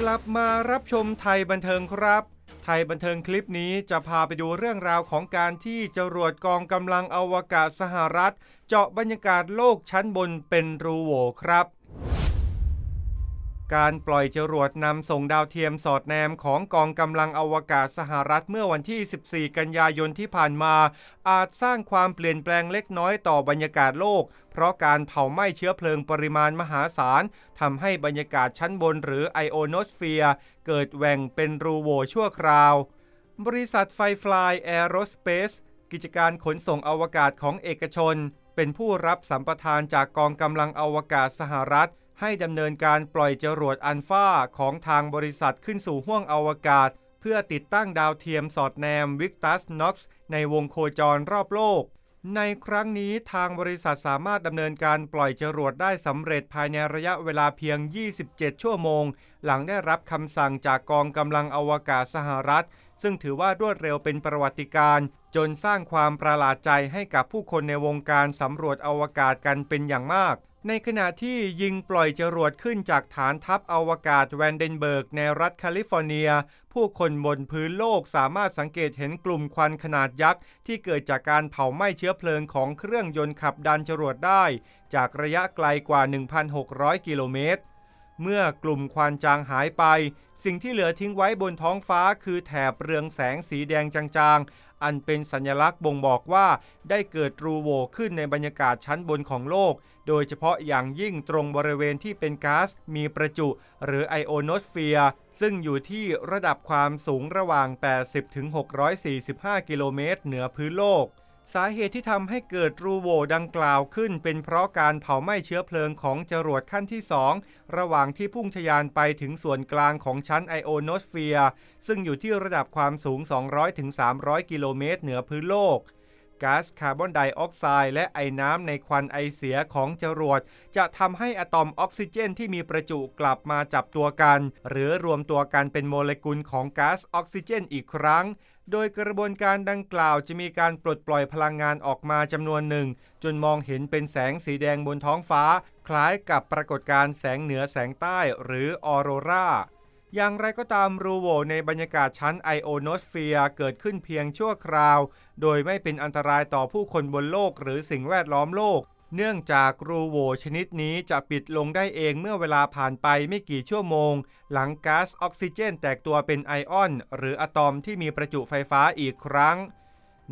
กลับมารับชมไทยบันเทิงครับ ไทยบันเทิงคลิปนี้จะพาไปดูเรื่องราวของการที่จรวดกองกำลังอวกาศสหรัฐ เจาะบรรยากาศโลกชั้นบนเป็นรูโหว่ครับ การปล่อยจรวดนำส่งดาวเทียมสอดแนมของกองกำลังอวกาศสหรัฐเมื่อวันที่ 14 กันยายนที่ผ่านมา อาจสร้างความเปลี่ยนแปลงเล็กน้อยต่อบรรยากาศโลก เพราะการเผาไหม้เชื้อเพลิงปริมาณมหาศาลทำให้บรรยากาศชั้นบนหรือไอโอโนสเฟียร์เกิดแหว่งเป็นรูโหว่ชั่วคราว บริษัทไฟฟลายแอโรสเปซกิจการขนส่งอวกาศของเอกชน เป็นผู้รับสัมปทานจากกองกำลังอวกาศสหรัฐ ให้ดำเนินการปล่อยจรวดอันฟาของทางบริษัทขึ้นสู่ห้วงอวกาศ เพื่อติดตั้งดาวเทียมสอดแนมวิกตัสน็อกซ์ในวงโคจรรอบโลก ในครั้งนี้ทางบริษัทสามารถดำเนินการปล่อยจรวดได้สำเร็จภายในระยะเวลาเพียง 27 ชั่วโมง หลังได้รับคำสั่งจากกองกำลังอวกาศสหรัฐ ซึ่งถือว่ารวดเร็วเป็นประวัติการณ์จนสร้างความประหลาดใจให้กับผู้คนในวงการสำรวจอวกาศกันเป็นอย่างมาก ในขณะที่ยิงปล่อยจรวดขึ้นจากฐานทัพอวกาศแวนเดนเบิร์กในรัฐแคลิฟอร์เนีย ผู้คนบนพื้นโลกสามารถสังเกตเห็นกลุ่มควันขนาดยักษ์ ที่เกิดจากการเผาไหม้เชื้อเพลิงของเครื่องยนต์ขับดันจรวดได้ จากระยะไกลกว่า 1,600 กิโลเมตร เมื่อกลุ่มควันจางหายไป สิ่งที่เหลือทิ้งไว้บนท้องฟ้าคือแถบเรืองแสงสีแดงจางๆ อันเป็นสัญลักษณ์บ่งบอกว่าได้เกิดรูโหว่ขึ้นในบรรยากาศชั้นบนของโลก โดยเฉพาะอย่างยิ่งตรงบริเวณที่เป็นก๊าซมีประจุ หรือไอโอโนสเฟียร์ซึ่งอยู่ที่ระดับความสูงระหว่าง 80-645 กิโลเมตรเหนือพื้นโลก สาเหตุที่ทำให้เกิดรูโหว่ดังกล่าวขึ้น เป็นเพราะการเผาไหม้เชื้อเพลิงของจรวดขั้นที่ 2 ระหว่างที่พุ่งทะยานไปถึงส่วนกลางของชั้นไอโอโนสเฟียร์ซึ่งอยู่ที่ระดับความสูง 200-300 กิโลเมตรเหนือพื้นโลกก๊าซคาร์บอนไดออกไซด์และไอน้ำในควันไอเสียของจรวด จะทำให้อะตอมออกซิเจนที่มีประจุกลับมาจับตัวกัน หรือรวมตัวกันเป็นโมเลกุลของก๊าซออกซิเจนอีกครั้ง โดยกระบวนการดังกล่าวจะมีการปลดปล่อยพลังงานออกมาจำนวนหนึ่ง จนมองเห็นเป็นแสงสีแดงบนท้องฟ้า คล้ายกับปรากฏการณ์แสงเหนือแสงใต้หรือออโรราอย่างไรก็ตามรูโวในบรรยากาศชั้นไอโอโนสเฟียร์เกิดขึ้นเพียงชั่วคราว โดยไม่เป็นอันตรายต่อผู้คนบนโลกหรือสิ่งแวดล้อมโลก เนื่องจากรูโหว่ชนิดนี้จะปิดลงได้เองเมื่อเวลาผ่านไปไม่กี่ชั่วโมง หลังก๊าซออกซิเจนแตกตัวเป็นไอออน หรืออะตอมที่มีประจุไฟฟ้าอีกครั้ง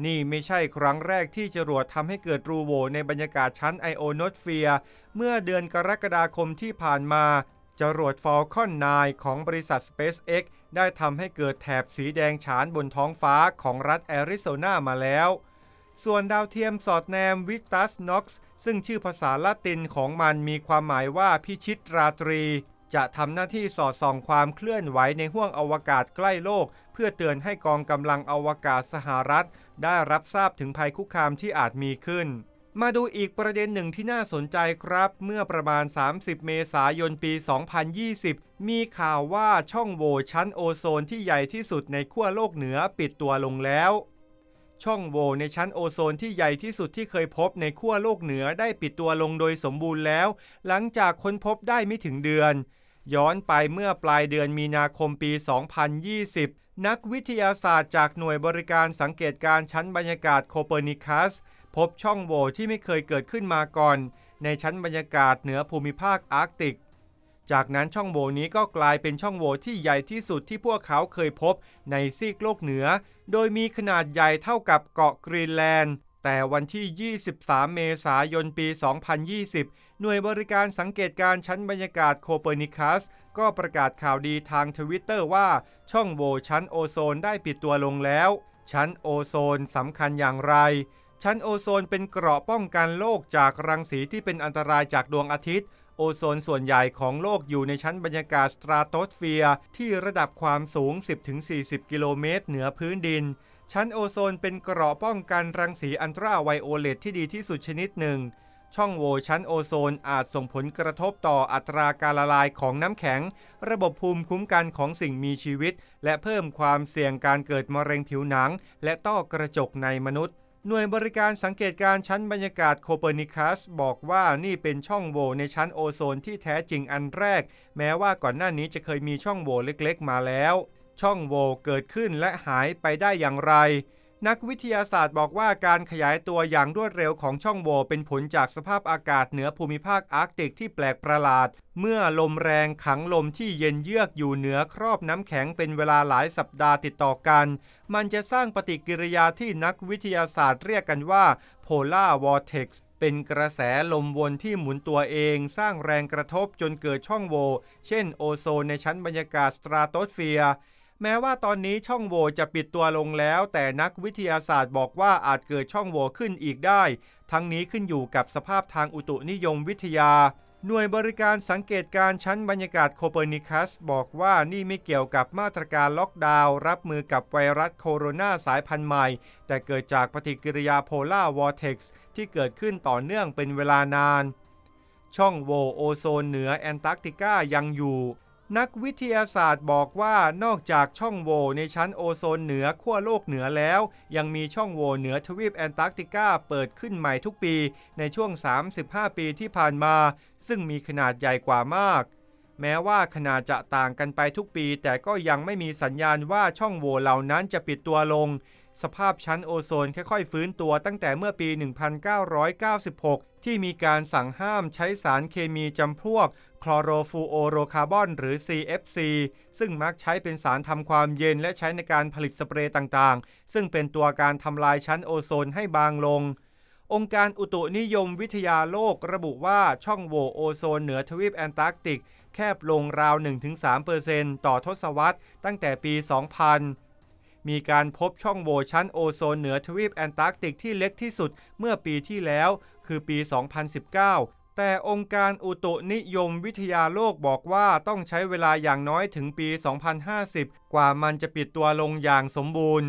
นี่ไม่ใช่ครั้งแรกที่จรวดทำให้เกิดรูโหว่ในบรรยากาศชั้นไอโอโนสเฟียร์เมื่อเดือนกรกฎาคมที่ผ่านมาจรวด Falcon 9ของบริษัท SpaceX ได้ทำให้เกิดแถบสีแดงฉานบนท้องฟ้าของรัฐแอริโซนามาแล้ว ส่วนดาวเทียมสอดแนม Victus Nox ซึ่งชื่อภาษาละตินของมันมีความหมายว่าพิชิตราตรี จะทำหน้าที่สอดส่องความเคลื่อนไหวในห้วงอวกาศใกล้โลก เพื่อเตือนให้กองกำลังอวกาศสหรัฐ ได้รับทราบถึงภัยคุกคามที่อาจมีขึ้น มาดูอีกประเด็นหนึ่งที่น่าสนใจครับ เมื่อประมาณ 30 เมษายนปี 2020 มีข่าวว่าช่องโหว่ชั้นโอโซนที่ใหญ่ที่สุดในขั้วโลกเหนือปิดตัวลงแล้ว ช่องโหว่ในชั้นโอโซนที่ใหญ่ที่สุดที่เคยพบในขั้วโลกเหนือได้ปิดตัวลงโดยสมบูรณ์แล้ว หลังจากค้นพบได้ไม่ถึงเดือน ย้อนไปเมื่อปลายเดือนมีนาคมปี 2020 นักวิทยาศาสตร์จากหน่วยบริการสังเกตการชั้นบรรยากาศโคเปอร์นิคัส พบช่องโหว่ที่ไม่เคยเกิดขึ้นมาก่อน ในชั้นบรรยากาศเหนือภูมิภาคอาร์กติก จากนั้นช่องโหว่นี้ก็กลายเป็นช่องโหว่ที่ใหญ่ที่สุดที่พวกเขาเคยพบในซีกโลกเหนือ โดยมีขนาดใหญ่เท่ากับเกาะกรีนแลนด์ แต่วันที่ 23 เมษายนปี 2020 หน่วยบริการสังเกตการชั้นบรรยากาศโคเปอร์นิคัส ก็ประกาศข่าวดีทางทวิตเตอร์ว่าช่องโหว่ชั้นโอโซนได้ปิดตัวลงแล้ว ชั้นโอโซนสำคัญอย่างไรชั้นโอโซนเป็นเกราะป้องกันโลกจากรังสีที่เป็นอันตรายจากดวงอาทิตย์ โอโซนส่วนใหญ่ของโลกอยู่ในชั้นบรรยากาศสตราโตสเฟียร์ที่ระดับความสูง 10-40 กิโลเมตรเหนือพื้นดิน ชั้นโอโซนเป็นเกราะป้องกันรังสีอันตราไวโอเลตที่ดีที่สุดชนิดหนึ่ง ช่องโหว่ชั้นโอโซนอาจส่งผลกระทบต่ออัตราการละลายของน้ำแข็ง ระบบภูมิคุ้มกันของสิ่งมีชีวิต และเพิ่มความเสี่ยงการเกิดมะเร็งผิวหนัง และต้อกระจกในมนุษย์ หน่วยบริการสังเกตการณ์ชั้นบรรยากาศโคเปอร์นิคัส บอกว่านี่เป็นช่องโหว่ในชั้นโอโซนที่แท้จริงอันแรก แม้ว่าก่อนหน้านี้จะเคยมีช่องโหว่เล็กๆ มาแล้ว ช่องโหว่เกิดขึ้นและหายไปได้อย่างไร นักวิทยาศาสตร์บอกว่าการขยายตัวอย่างรวดเร็วของช่องโหว่เป็นผลจากสภาพอากาศเหนือภูมิภาคอาร์กติกที่แปลกประหลาด เมื่อลมแรงขังลมที่เย็นเยือกอยู่เหนือครอบน้ำแข็งเป็นเวลาหลายสัปดาห์ติดต่อกัน มันจะสร้างปฏิกิริยาที่นักวิทยาศาสตร์เรียกกันว่า polar vortex เป็นกระแสลมวนที่หมุนตัวเอง สร้างแรงกระทบจนเกิดช่องโหว่เช่นโอโซนในชั้นบรรยากาศสตราโตสเฟียร์ แม้ว่าตอนนี้ช่องโหว่จะปิดตัวลงแล้ว แต่นักวิทยาศาสตร์บอกว่าอาจเกิดช่องโหว่ขึ้นอีกได้ ทั้งนี้ขึ้นอยู่กับสภาพทางอุตุนิยมวิทยา หน่วยบริการสังเกตการชั้นบรรยากาศโคเปอร์นิคัส บอกว่านี่ไม่เกี่ยวกับมาตรการล็อกดาวน์รับมือกับไวรัสโคโรนาสายพันธุ์ใหม่ แต่เกิดจากปฏิกิริยาโพลาร์วอร์เท็กซ์ที่เกิดขึ้นต่อเนื่องเป็นเวลานาน ช่องโหว่โอโซนเหนือแอนตาร์กติกายังอยู่ นักวิทยาศาสตร์บอกว่านอกจากช่องโหว่ในชั้นโอโซนเหนือขั้วโลกเหนือแล้ว ยังมีช่องโหว่เหนือทวีปแอนตาร์กติกาเปิดขึ้นใหม่ทุกปีในช่วง 35 ปีที่ผ่านมา ซึ่งมีขนาดใหญ่กว่ามาก แม้ว่าขนาดจะต่างกันไปทุกปี แต่ก็ยังไม่มีสัญญาณว่าช่องโหว่เหล่านั้นจะปิดตัวลง สภาพชั้นโอโซนค่อยๆ ฟื้นตัวตั้งแต่เมื่อปี 1996 ที่มีการสั่งห้ามใช้สารเคมีจำพวก คลอโรฟูโอโรคาร์บอนหรือ CFC ซึ่งมักใช้เป็นสารทำความเย็นและใช้ในการผลิตสเปรย์ต่างๆ ซึ่งเป็นตัวการทำลายชั้นโอโซนให้บางลง องค์การอุตุนิยมวิทยาโลกระบุว่าช่องโหว่โอโซนเหนือทวีปแอนตาร์กติก แคบลงราว 1-3%ต่อทศวรรษตั้งแต่ปี 2000 มีการพบช่องโหว่ชั้นโอโซนเหนือทวีปแอนตาร์กติกที่เล็กที่สุดเมื่อปีที่แล้ว คือปี 2019แต่องค์การอุตุนิยมวิทยาโลกบอกว่าต้องใช้เวลาอย่างน้อยถึงปี 2050 กว่ามันจะปิดตัวลงอย่างสมบูรณ์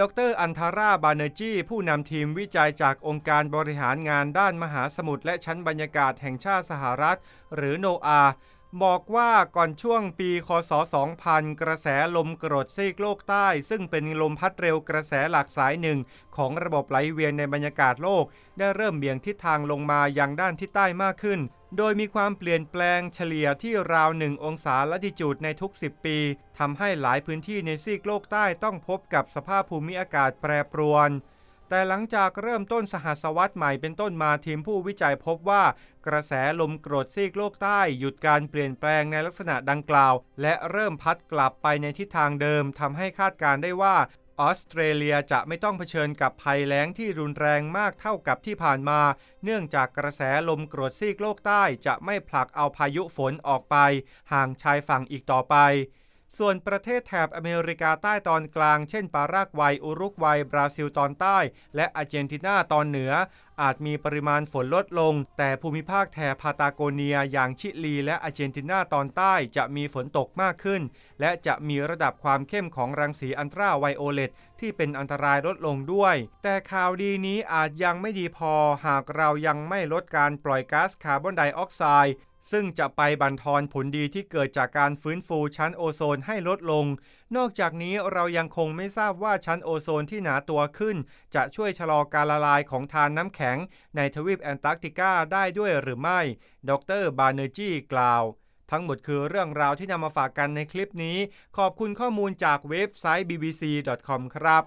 ดรอันทาราบานเนจีผู้นำทีมวิจัยจากองค์การบริหารงานด้านมหาสมุทรและชั้นบรรยากาศแห่งชาติสหรัฐ หรือโนอา บอกว่าก่อนช่วงปีคศ 2000 กระแสลมกรดซีกโลกใต้ ซึ่งเป็นลมพัดเร็วกระแสหลักสายหนึ่ง ของระบบไหลเวียนในบรรยากาศโลก ได้เริ่มเบี่ยงทิศทางลงมายังด้านทิศใต้มากขึ้น โดยมีความเปลี่ยนแปลงเฉลี่ยที่ราวหนึ่งองศาละติจูดในทุก 10 ปีทำให้หลายพื้นที่ในซีกโลกใต้ต้องพบกับสภาพภูมิอากาศแปรปรวน แต่หลังจากเริ่มต้นสหัสวรรษใหม่เป็นต้นมาทีมผู้วิจัยพบว่ากระแสลมกรดซีกโลกใต้ หยุดการเปลี่ยนแปลงในลักษณะดังกล่าว และเริ่มพัดกลับไปในทิศทางเดิมทำให้คาดการได้ว่าออสเตรเลียจะไม่ต้องเผชิญกับภัยแล้งที่รุนแรงมากเท่ากับที่ผ่านมา เนื่องจากกระแสลมกรดซีกโลกใต้จะไม่ผลักเอาพายุฝนออกไป ห่างชายฝั่งอีกต่อไป ส่วนประเทศแถบอเมริกาใต้ตอนกลาง เช่น ปารากวัย อุรุกวัย บราซิลตอนใต้ และอาร์เจนตินาตอนเหนือ อาจมีปริมาณฝนลดลง แต่ภูมิภาคแถบพาตาโกเนีย อย่างชิลี และอาร์เจนตินาตอนใต้จะมีฝนตกมากขึ้น และจะมีระดับความเข้มของรังสีอันตราไวโอเลตที่เป็นอันตรายลดลงด้วย แต่ข่าวดีนี้อาจยังไม่ดีพอ หากเรายังไม่ลดการปล่อยก๊าซคาร์บอนไดออกไซด์ ซึ่งจะไปบั่นทอนผลดีที่เกิดจากการฟื้นฟูชั้นโอโซนให้ลดลง นอกจากนี้เรายังคงไม่ทราบว่าชั้นโอโซนที่หนาตัวขึ้น จะช่วยชะลอการละลายของทานน้ำแข็ง ในทวีปแอนตาร์กติกาได้ด้วยหรือไม่ ดร บาเนจีกล่าว ทั้งหมดคือเรื่องราวที่นำมาฝากกันในคลิปนี้ ขอบคุณข้อมูลจากเว็บไซต์ bbc.com ครับ